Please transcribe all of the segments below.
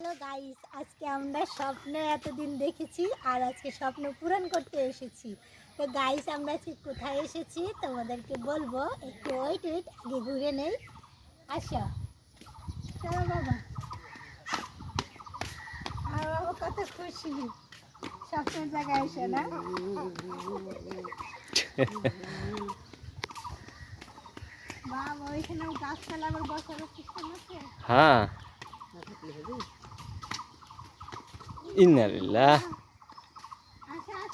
Hello guys, আজকে আমরা স্বপ্ন এতদিন দেখেছি আর আজকে স্বপ্ন পূরণ করতে এসেছি। তো গাইস, আমরা আজকে কোথায় এসেছি তোমাদেরকে বলব, একটু ওয়েট ওয়েট আগে ঘুরে নেই। আসো। চলো বাবা। আর বাবা কত খুশি। স্বপ্নের জায়গায় এসে না। বাবা, ওইখানে গাছপালা আবার বসার সিস্টেম আছে? হ্যাঁ।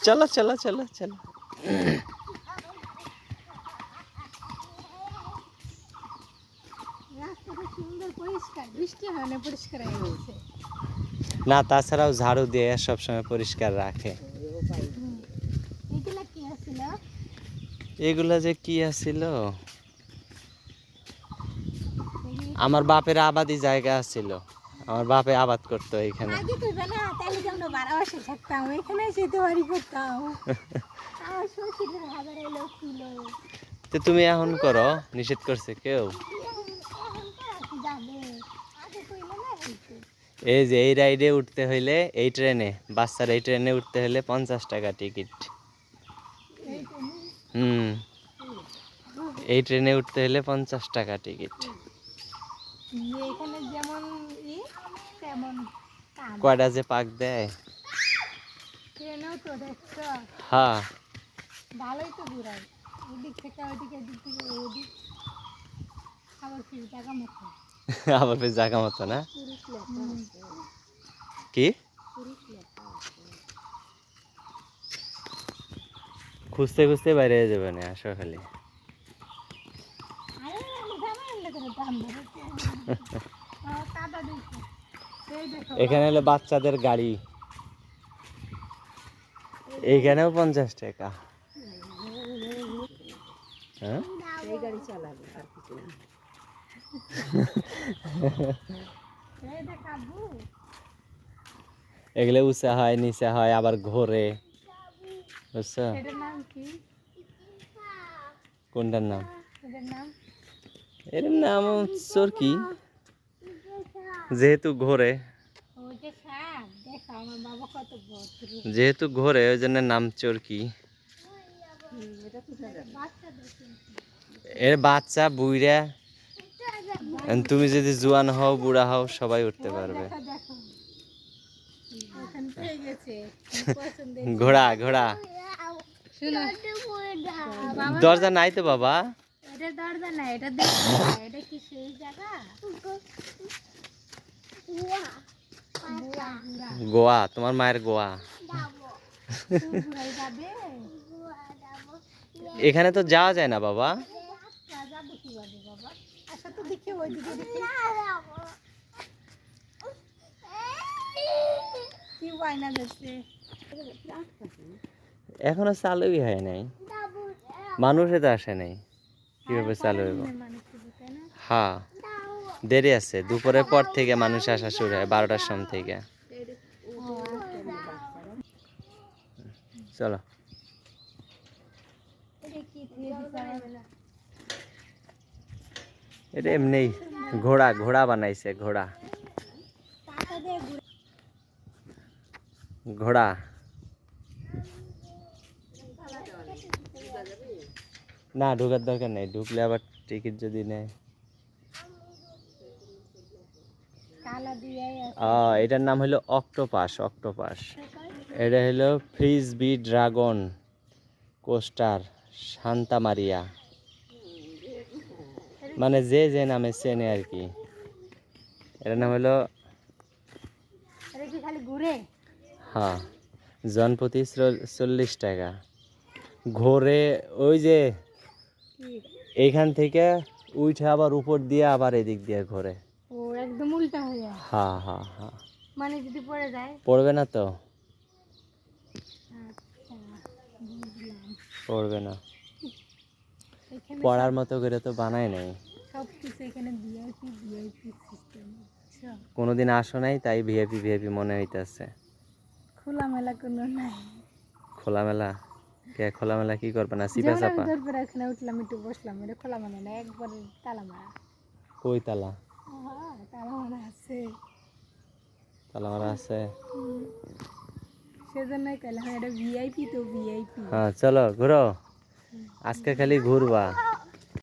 চলো চলো চলো চলো না, তাছাড়াও ঝাড়ু দিয়ে সবসময় পরিষ্কার রাখে। এগুলা যে কি আছিল? আমার বাপের আবাদি জায়গা আছিল। আমার বাপে আবাদ করতো এখানে আগে কইবে না তাহলে যে আমরা বারাবাসে থাকতাম এখানে যেতে বাড়ি করতাম। আমার শ্বশুরের হাজার এলো ছিল। তো তুমি এখন করো নিষেধ করছে কেউ? এই যে এই রাইডে উঠতে হইলে এই ট্রেনে বাচ্চার এই ট্রেনে উঠতে হলে পঞ্চাশ টাকা টিকিট। হুম। এই ট্রেনে উঠতে হলে পঞ্চাশ টাকা টিকিট। এখানে যেমন ই তেমন কয়টা যে পাক দেয়? ট্রেনেও তো দেখছ? হ্যাঁ। ভালোই তো ঘুরাই ওদিক থেকে ওদিকে এদিক থেকে ওদিক। আবার ফিরে টাকা মতো। আবার বেশ জায়গা মতো না? কি? খুঁজতে খুঁজতে বাইরে হয়ে যাবে না আসো খালি। এখানে হলো বাচ্চাদের গাড়ি। এইখানেও পঞ্চাশ টাকা। হ্যাঁ? এই গাড়ি চালাবে আর কিছু না। এই দেখ আব্বু, এগুলো উঁচা হয় নিচে হয় আবার ঘোরে। বুঝছ? এটার নাম কি? কোনটার নাম? এটার নাম এর নাম চরকি যেহেতু ঘোরে। যেহেতু ঘোরে ওই জন্য নাম চরকি এর বাচ্চা বুইরা তুমি যদি জোয়ান হও বুড়া হও সবাই উঠতে পারবে। ঘোড়া ঘোড়া। দরজা নাই তো বাবা। এটা দরজা না এটা দেখো এটা কি সেই জায়গা? বুয়া, বুয়া। গোয়া। তোমার মায়ের গোয়া। এখানে তো যাওয়া যায় না বাবা। তা যাব কীভাবে বাবা? আচ্ছা তো দেখি ওইদিকে দেখি। কি বায়না যাচ্ছে এখনও চালুই হয় নাই। মানুষে তো আসে নাই। কীভাবে চালু হইব? হ্যাঁ। দেরি আছে দুপুরের পর থেকে মানুষ আসা শুরু হয় বারোটার সময় থেকে। চলো। এটা এমনি ঘোড়া ঘোড়া বানাইছে ঘোড়া। ঘোড়া। না ঢোকার দরকার নেই। ঢুকলে আবার টিকিট যদি নেয়। এটার নাম হলো অক্টোপাস অক্টোপাস এটা হলো Frisbee dragon coaster Santa Maria মানে যে যে নামে চেনে আর কি। এটার নাম হলো হ্যাঁ জনপ্রতি চল্লিশ টাকা। ঘোরে ওই যে এইখান থেকে উঠে আবার উপর দিয়ে আবার এদিক দিয়ে ঘোরে। ও একদম উল্টা হয়ে যায়। হ্যাঁ হ্যাঁ হ্যাঁ মানে যদি পড়ে যায়? পড়বে না তো? আচ্ছা পড়বে না। পড়ার মতো করে তো বানায় নাই। কোনোদিন আসো নাই তাই ভিআইপি ভিআইপি মনে হইতেছে। খোলামেলা কোনো নাই। খোলামেলা? কে খোলামেলা কি করবে না? সিপা চাপা? দরবার এখানে উঠলাম একটু বসলাম এটা খোলামেলা না একবারে তালা মারা কই তালা? হ্যাঁ তালা মারা আছে। তালা মারা আছে সেজন্যই কইলাম এটা ভিআইপি তো ভিআইপি হ্যাঁ চলো ঘুরো। আজকে খালি ঘুরবা।